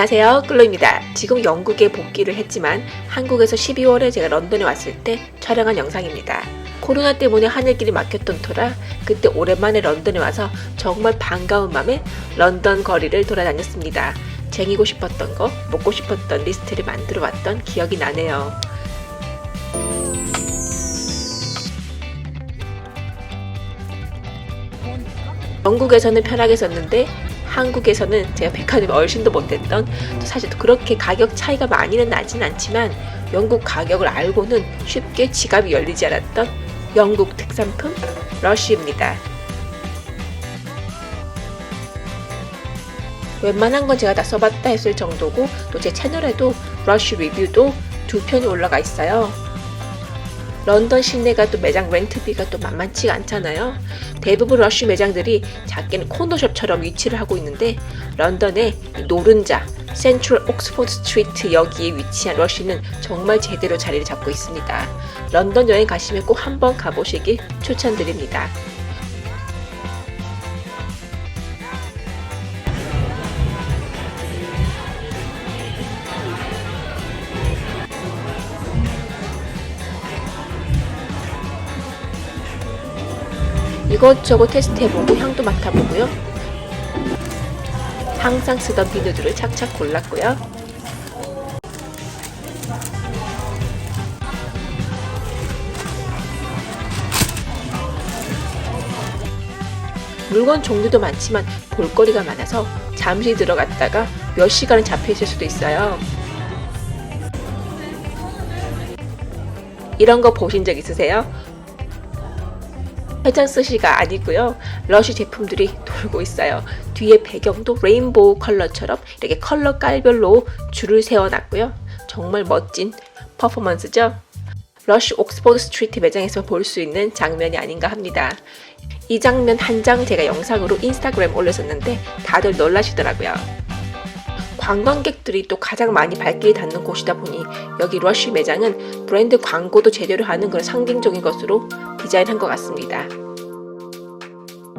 안녕하세요. 클로입니다. 지금 영국에 복귀를 했지만 한국에서 12월에 제가 런던에 왔을 때 촬영한 영상입니다. 코로나 때문에 하늘길이 막혔던 터라 그때 오랜만에 런던에 와서 정말 반가운 마음에 런던 거리를 돌아다녔습니다. 쟁이고 싶었던 거, 먹고 싶었던 리스트를 만들어 왔던 기억이 나네요. 영국에서는 편하게 썼는데 한국에서는 제가 백화점 얼씬도 못했던 또 사실 또 그렇게 가격 차이가 많이는 나진 않지만 영국 가격을 알고는 쉽게 지갑이 열리지 않았던 영국 특산품 러쉬입니다. 웬만한 건 제가 다 써봤다 했을 정도고 또 제 채널에도 러쉬 리뷰도 두 편이 올라가 있어요. 런던 시내가 또 매장 렌트비가 또 만만치가 않잖아요. 대부분 러쉬 매장들이 작게는 코너숍처럼 위치를 하고 있는데 런던의 이 노른자, 센트럴 옥스포드 스트리트 여기에 위치한 러쉬는 정말 제대로 자리를 잡고 있습니다. 런던 여행 가시면 꼭 한번 가보시길 추천드립니다. 이것저것 테스트해보고 향도 맡아보고요. 항상 쓰던 비누들을 착착 골랐고요. 물건 종류도 많지만 볼거리가 많아서 잠시 들어갔다가 몇 시간은 잡혀 있을 수도 있어요. 이런 거 보신 적 있으세요? 회전 스시가 아니고요. 러쉬 제품들이 돌고 있어요. 뒤에 배경도 레인보우 컬러처럼 이렇게 컬러 깔별로 줄을 세워놨고요. 정말 멋진 퍼포먼스죠. 러쉬 옥스포드 스트리트 매장에서 볼 수 있는 장면이 아닌가 합니다. 이 장면 한 장 제가 영상으로 인스타그램 올렸었는데 다들 놀라시더라고요. 관광객들이 또 가장 많이 발길이 닿는 곳이다 보니 여기 러쉬 매장은 브랜드 광고도 제대로 하는 그런 상징적인 것으로 디자인한 것 같습니다.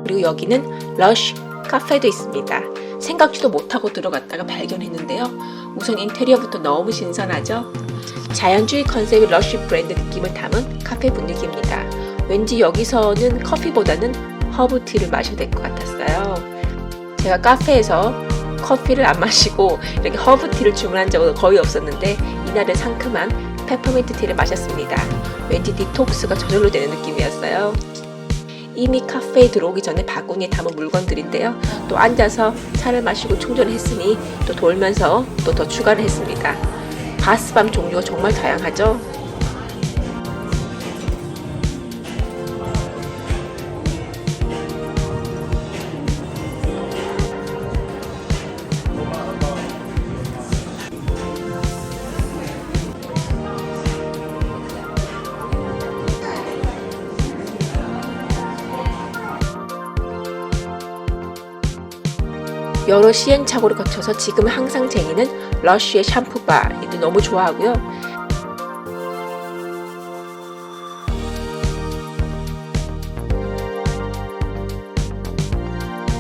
그리고 여기는 러쉬 카페도 있습니다. 생각지도 못하고 들어갔다가 발견했는데요. 우선 인테리어부터 너무 신선하죠? 자연주의 컨셉의 러쉬 브랜드 느낌을 담은 카페 분위기입니다. 왠지 여기서는 커피보다는 허브티를 마셔야 될 것 같았어요. 제가 카페에서 커피를 안 마시고 이렇게 허브티를 주문한 적은 거의 없었는데 이날은 상큼한 페퍼민트 티를 마셨습니다. 왠지 디톡스가 저절로 되는 느낌이었어요. 이미 카페에 들어오기 전에 바구니에 담은 물건들인데요. 또 앉아서 차를 마시고 충전했으니 또 돌면서 또 더 추가를 했습니다. 바스밤 종류가 정말 다양하죠. 여러 시행착오를 거쳐서 지금은 항상 쟁이는 러쉬의 샴푸바 이도 너무 좋아하고요.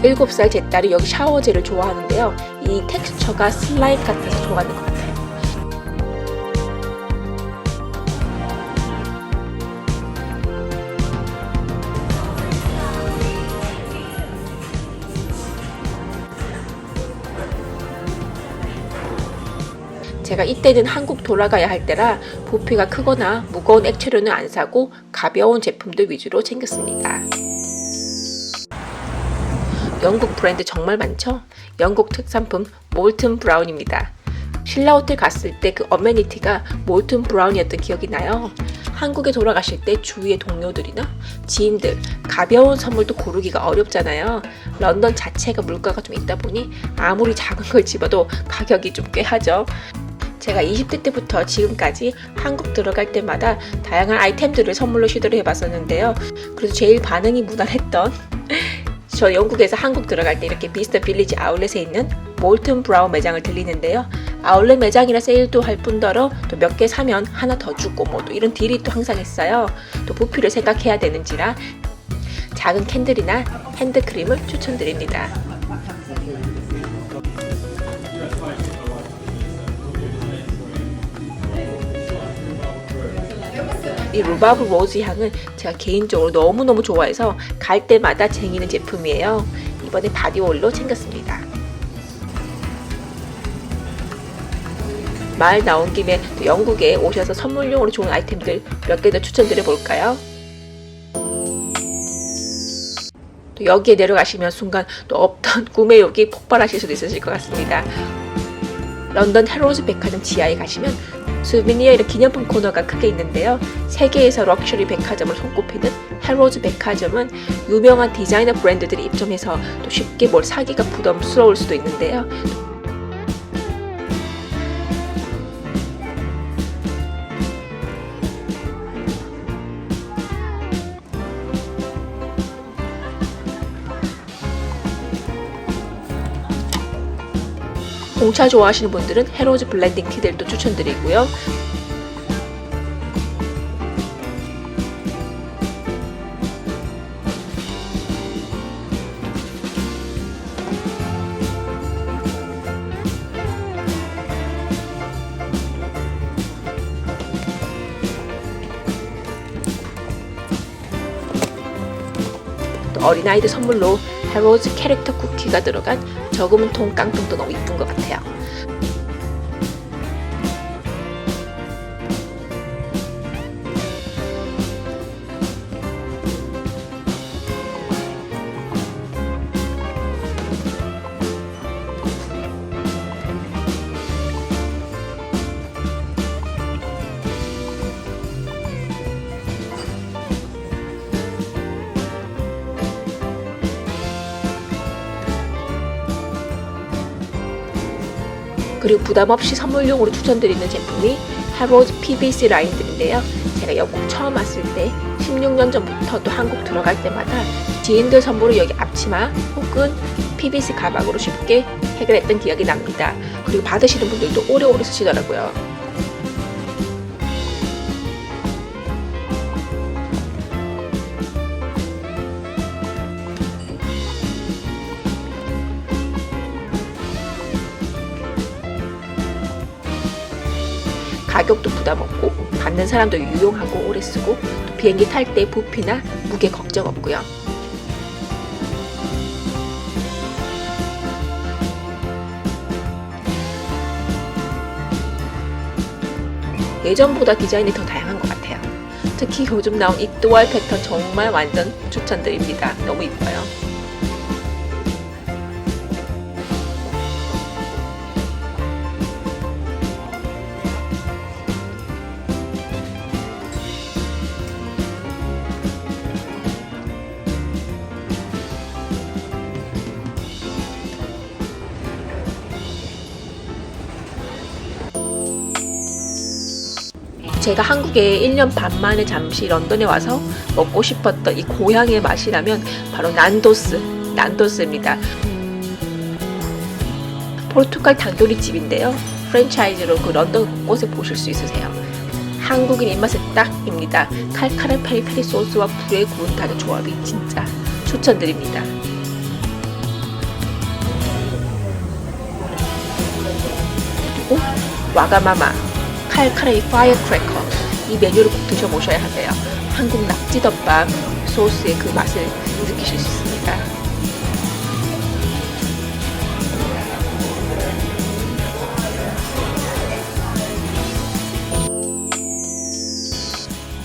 일곱 살 제 딸이 여기 샤워젤을 좋아하는데요. 이 텍스처가 슬라임 같아서 좋아하는 것 같아요. 제가 이때는 한국 돌아가야 할 때라 부피가 크거나 무거운 액체류는 안 사고 가벼운 제품들 위주로 챙겼습니다. 영국 브랜드 정말 많죠? 영국 특산품 몰튼 브라운입니다. 신라 호텔 갔을 때 그 어메니티가 몰튼 브라운이었던 기억이 나요. 한국에 돌아가실 때 주위의 동료들이나 지인들 가벼운 선물도 고르기가 어렵잖아요. 런던 자체가 물가가 좀 있다 보니 아무리 작은 걸 집어도 가격이 좀 꽤 하죠. 제가 20대 때부터 지금까지 한국 들어갈 때마다 다양한 아이템들을 선물로 시도를 해봤었는데요. 그래서 제일 반응이 무난했던 저 영국에서 한국 들어갈 때 이렇게 비스터 빌리지 아울렛에 있는 몰튼 브라운 매장을 들리는데요. 아울렛 매장이라 세일도 할 뿐더러 또 몇 개 사면 하나 더 주고 뭐 또 이런 딜이 또 항상 있어요. 또 부피를 생각해야 되는지라 작은 캔들이나 핸드크림을 추천드립니다. 이 루바브 로즈 향은 제가 개인적으로 너무너무 좋아해서 갈 때마다 쟁이는 제품이에요. 이번에 바디올로 챙겼습니다. 말 나온 김에 또 영국에 오셔서 선물용으로 좋은 아이템들 몇 개 더 추천드려 볼까요? 또 여기에 내려가시면 순간 또 없던 구매욕이 폭발하실 수도 있으실 것 같습니다. 런던 헤로즈 백화점 지하에 가시면 수비니어 이런 기념품 코너가 크게 있는데요. 세계에서 럭셔리 백화점을 손꼽히는 헤로즈 백화점은 유명한 디자이너 브랜드들이 입점해서 또 쉽게 뭘 사기가 부담스러울 수도 있는데요. 공차 좋아하시는 분들은 헤로즈 블렌딩 티들도 추천드리고요. 또 어린아이들 선물로 헤로즈 캐릭터 쿠키가 들어간 저금통 깡통도 너무 이쁜 것 같아요. 그리고 부담 없이 선물용으로 추천드리는 제품이 하로즈 PVC 라인들인데요. 제가 영국 처음 왔을 때 16년 전부터 또 한국 들어갈 때마다 지인들 선물로 여기 앞치마 혹은 PVC 가방으로 쉽게 해결했던 기억이 납니다. 그리고 받으시는 분들도 오래오래 쓰시더라고요. 가격도 부담 없고 받는 사람도 유용하고 오래 쓰고 또 비행기 탈 때 부피나 무게 걱정 없고요. 예전보다 디자인이 더 다양한 것 같아요. 특히 요즘 나온 이 뚜알 패턴 정말 완전 추천드립니다. 너무 이뻐요. 제가 한국에 1년 반 만에 잠시 런던에 와서 먹고 싶었던 이 고향의 맛이라면 바로 난도스, 난도스입니다. 포르투갈 단도리 집인데요. 프랜차이즈로 그 런던 곳곳에 보실 수 있으세요. 한국인 입맛에 딱입니다. 칼칼한 페리페리 소스와 불에 구운 닭의 조합이 진짜 추천드립니다. 그리고 와가마마 칼칼한 이 파이어크래커 이 메뉴를 꼭 드셔보셔야 하세요. 한국 낙지덮밥 소스의 그 맛을 느끼실 수 있습니다.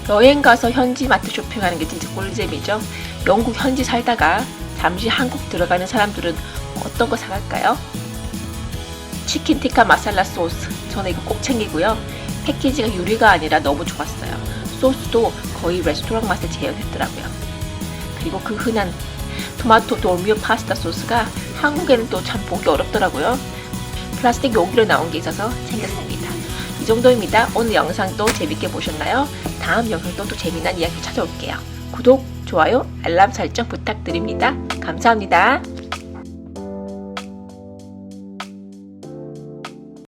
여행 가서 현지 마트 쇼핑하는 게 진짜 꿀잼이죠. 영국 현지 살다가 잠시 한국 들어가는 사람들은 어떤 거 사갈까요? 치킨 티카 마살라 소스. 저는 이거 꼭 챙기고요. 패키지가 유리가 아니라 너무 좋았어요. 소스도 거의 레스토랑 맛을 재현했더라고요. 그리고 그 흔한 토마토 돌미오 파스타 소스가 한국에는 또 참 보기 어렵더라고요. 플라스틱 용기로 나온 게 있어서 챙겼습니다. 이 정도입니다. 오늘 영상도 재밌게 보셨나요? 다음 영상도 또 재미난 이야기 찾아올게요. 구독, 좋아요, 알람 설정 부탁드립니다. 감사합니다.